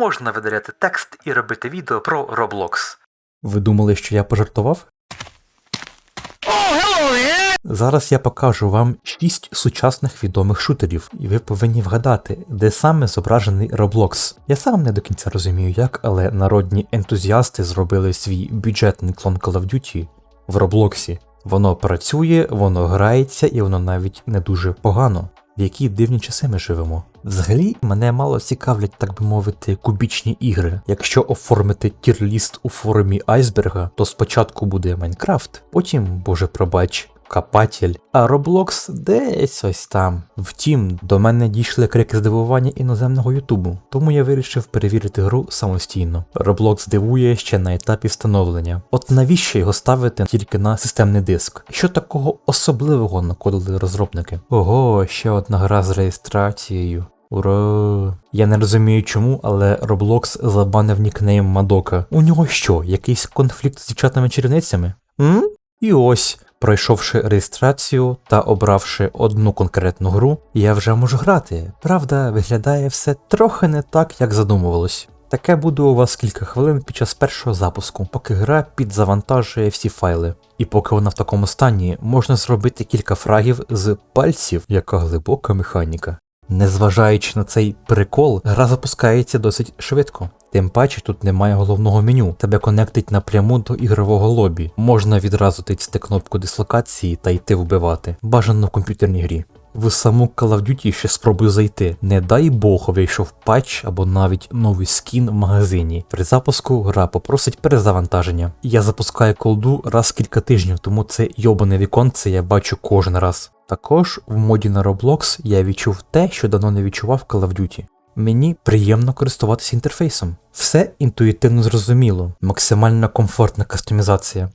можна видаляти текст і робити відео про Roblox. Ви думали, що я пожартував? Зараз я покажу вам 6 сучасних відомих шутерів, і ви повинні вгадати, де саме зображений Roblox. Я сам не до кінця розумію як, але народні ентузіасти зробили свій бюджетний клон Call of Duty в Роблоксі. Воно працює, воно грається і воно навіть не дуже погано. В які дивні часи ми живемо. Взагалі, мене мало цікавлять, так би мовити, кубічні ігри. Якщо оформити тір-ліст у формі айсберга, то спочатку буде Майнкрафт, потім, боже пробач, Капатель, а Roblox десь ось там. Втім, до мене дійшли крики здивування іноземного Ютубу, тому я вирішив перевірити гру самостійно. Roblox дивує ще на етапі встановлення. От навіщо його ставити тільки на системний диск? Що такого особливого накодили розробники? Ого, ще одна гра з реєстрацією. Ура! Я не розумію чому, але Roblox забанив нікнейм Мадока. У нього що, якийсь конфлікт з дівчатами-чарівницями? М? І ось, пройшовши реєстрацію та обравши одну конкретну гру, я вже можу грати. Правда, виглядає все трохи не так, як задумувалось. Таке буде у вас кілька хвилин під час першого запуску, поки гра підзавантажує всі файли. І поки вона в такому стані, можна зробити кілька фрагів з пальців, яка глибока механіка. Незважаючи на цей прикол, гра запускається досить швидко. Тим паче тут немає головного меню, тебе конектить напряму до ігрового лобі. Можна відразу тицяти кнопку дислокації та йти вбивати. Бажано в комп'ютерній грі. В саму Call of Duty ще спробую зайти. Не дай Бог вийшов патч або навіть новий скін в магазині. При запуску гра попросить перезавантаження. Я запускаю колду раз кілька тижнів, тому це йобане віконце я бачу кожен раз. Також в моді на Roblox я відчув те, що давно не відчував Call of Duty. Мені приємно користуватися інтерфейсом. Все інтуїтивно зрозуміло, максимально комфортна кастомізація.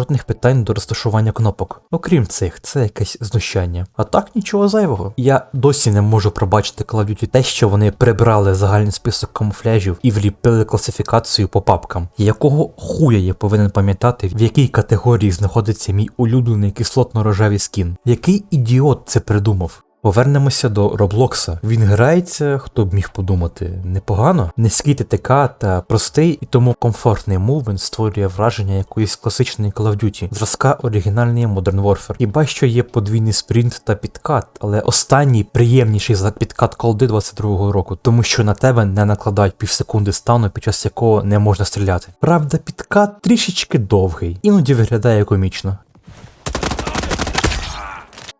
Жодних питань до розташування кнопок. Окрім цих, це якесь знущання. А так нічого зайвого. Я досі не можу пробачити Call of Duty те, що вони прибрали загальний список камуфляжів і вліпили класифікацію по папкам. Якого хуя я повинен пам'ятати, в якій категорії знаходиться мій улюблений кислотно-рожевий скін? Який ідіот це придумав? Повернемося до Роблокса. Він грається, хто б міг подумати, непогано. Низький ТТК та простий і тому комфортний мувмент створює враження якоїсь класичної Call of Duty, зразка оригінальної Modern Warfare. Хіба що є подвійний спринт та підкат, але останній приємніший за підкат колди 22-го року, тому що на тебе не накладають півсекунди стану, під час якого не можна стріляти. Правда, підкат трішечки довгий, іноді виглядає комічно.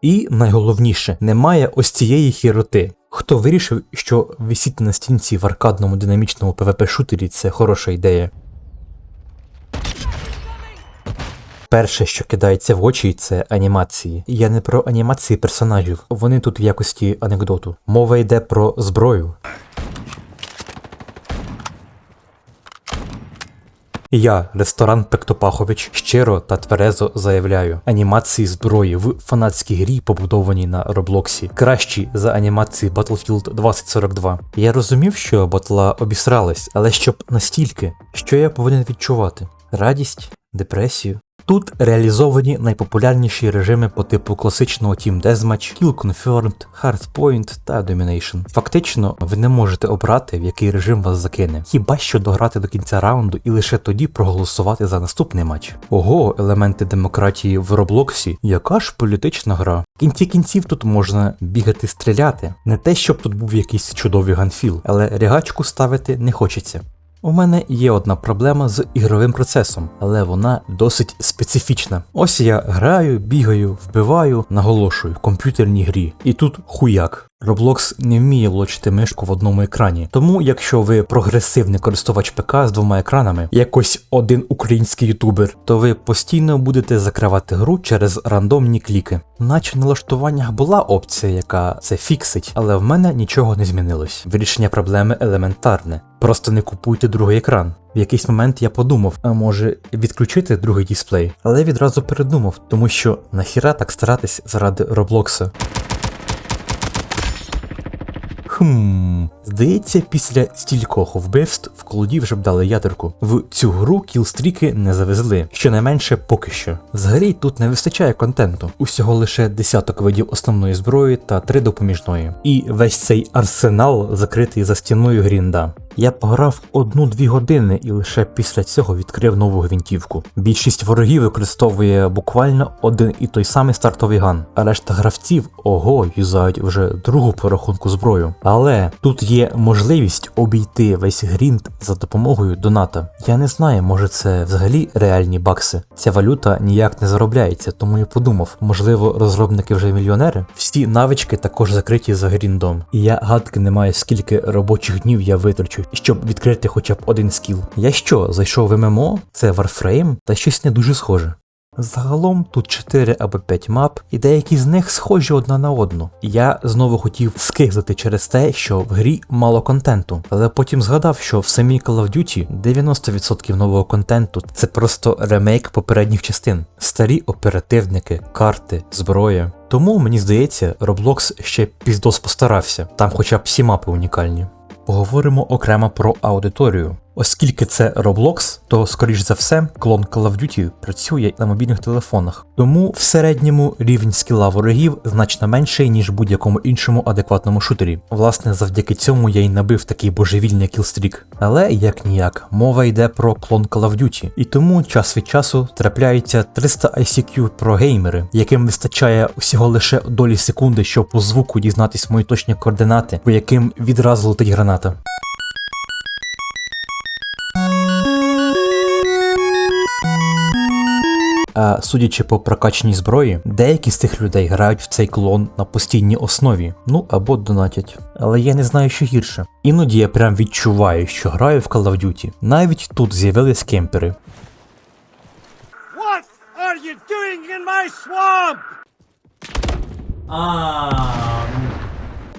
І найголовніше, немає ось цієї хіроти. Хто вирішив, що висіти на стінці в аркадному динамічному ПВП-шутері це хороша ідея. Перше, що кидається в очі, це анімації. Я не про анімації персонажів, вони тут в якості анекдоту. Мова йде про зброю. Я, ресторан Пектопахович, щиро та тверезо заявляю: анімації зброї в фанатській грі, побудованій на Роблоксі, кращі за анімації Battlefield 2042. Я розумів, що батла обісрались, але щоб настільки, що я повинен відчувати: радість, депресію. Тут реалізовані найпопулярніші режими по типу класичного Team Deathmatch, Kill Confirmed, Hardpoint та Domination. Фактично, ви не можете обрати, в який режим вас закине, хіба що дограти до кінця раунду і лише тоді проголосувати за наступний матч. Ого, елементи демократії в Роблоксі, яка ж політична гра. В кінці кінців тут можна бігати стріляти. Не те, щоб тут був якийсь чудовий ганфіл, але рягачку ставити не хочеться. У мене є одна проблема з ігровим процесом, але вона досить специфічна. Ось я граю, бігаю, вбиваю, наголошую в комп'ютерній грі. І тут хуяк. Roblox не вміє влочити мишку в одному екрані. Тому, якщо ви прогресивний користувач ПК з двома екранами, якось один український ютубер, то ви постійно будете закривати гру через рандомні кліки. Наче на налаштуваннях була опція, яка це фіксить, але в мене нічого не змінилось. Вирішення проблеми елементарне. Просто не купуйте другий екран. В якийсь момент я подумав, а може відключити другий дисплей, але відразу передумав, тому що нахіра так старатись заради Роблокса. Хм. Здається, після стількох вбивств в колоді вже б дали ядерку. В цю гру кілстріки не завезли, щонайменше поки що. Взагалі тут не вистачає контенту. Усього лише десяток видів основної зброї та три допоміжної. І весь цей арсенал закритий за стіною грінда. Я пограв одну-дві години і лише після цього відкрив нову гвинтівку. Більшість ворогів використовує буквально один і той самий стартовий ган, а решта гравців ого юзають вже другу по рахунку зброю. Але тут є можливість обійти весь грінд за допомогою доната. Я не знаю, може це взагалі реальні бакси. Ця валюта ніяк не заробляється, тому я подумав, можливо, розробники вже мільйонери. Всі навички також закриті за гріндом. І я гадки не маю, скільки робочих днів я витрачу, щоб відкрити хоча б один скіл. Я що, зайшов в ММО? Це Warframe? Та щось не дуже схоже. Загалом тут 4 або 5 мап, і деякі з них схожі одна на одну. Я знову хотів скигзати через те, що в грі мало контенту, але потім згадав, що в самій Call of Duty 90% нового контенту це просто ремейк попередніх частин, старі оперативники, карти, зброя. Тому мені здається, Roblox ще піздос постарався, там хоча б всі мапи унікальні. Поговоримо окремо про аудиторію. Оскільки це Roblox, то скоріш за все клон Call of Duty працює на мобільних телефонах, тому в середньому рівень скіла ворогів значно менший, ніж будь-якому іншому адекватному шутері. Власне, завдяки цьому я й набив такий божевільний кілстрік. Але як ніяк, мова йде про клон Call of Duty, і тому час від часу трапляються 300 ICQ про геймери, яким вистачає усього лише долі секунди, щоб по звуку дізнатись мої точні координати, по яким відразу летить граната. А судячи по прокачаній зброї, деякі з тих людей грають в цей клон на постійній основі, ну або донатять. Але я не знаю, що гірше. Іноді я прям відчуваю, що граю в Call of Duty. Навіть тут з'явились кемпери. What are you doing in my swamp?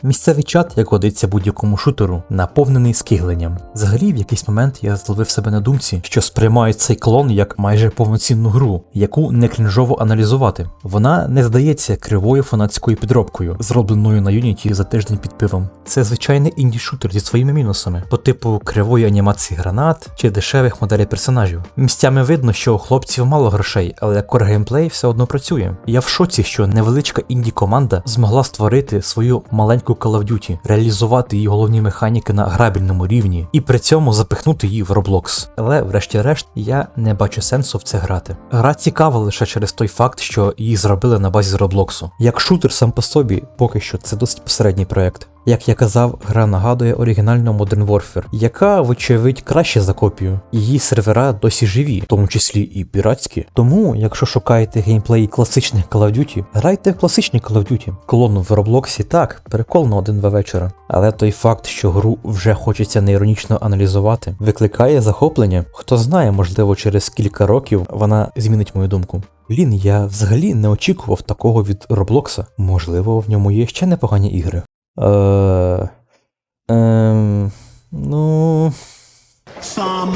Місцевий чат, як годиться будь-якому шутеру, наповнений скигленням. Взагалі, в якийсь момент я зловив себе на думці, що сприймаю цей клон як майже повноцінну гру, яку не крінжово аналізувати. Вона не здається кривою фанатською підробкою, зробленою на Unity за тиждень під пивом. Це звичайний інді-шутер зі своїми мінусами, по типу кривої анімації гранат чи дешевих моделей персонажів. Місцями видно, що у хлопців мало грошей, але кор геймплей все одно працює. Я в шоці, що невеличка інді-команда змогла створити свою маленьку Call of Duty, реалізувати її головні механіки на грабельному рівні і при цьому запихнути її в Roblox. Але, врешті-решт, я не бачу сенсу в це грати. Гра цікава лише через той факт, що її зробили на базі Роблоксу. Як шутер сам по собі, поки що це досить посередній проект. Як я казав, гра нагадує оригінальну Modern Warfare, яка, вочевидь, краще за копію. Її сервера досі живі, в тому числі і піратські. Тому, якщо шукаєте геймплей класичних Call of Duty, грайте в класичні Call of Duty. Клон в Роблоксі так, прикол на один-два вечора. Але той факт, що гру вже хочеться неіронічно аналізувати, викликає захоплення. Хто знає, можливо, через кілька років вона змінить мою думку. Блін, я взагалі не очікував такого від Роблокса. Можливо, в ньому є ще непогані ігри. Е, е, ну. Some...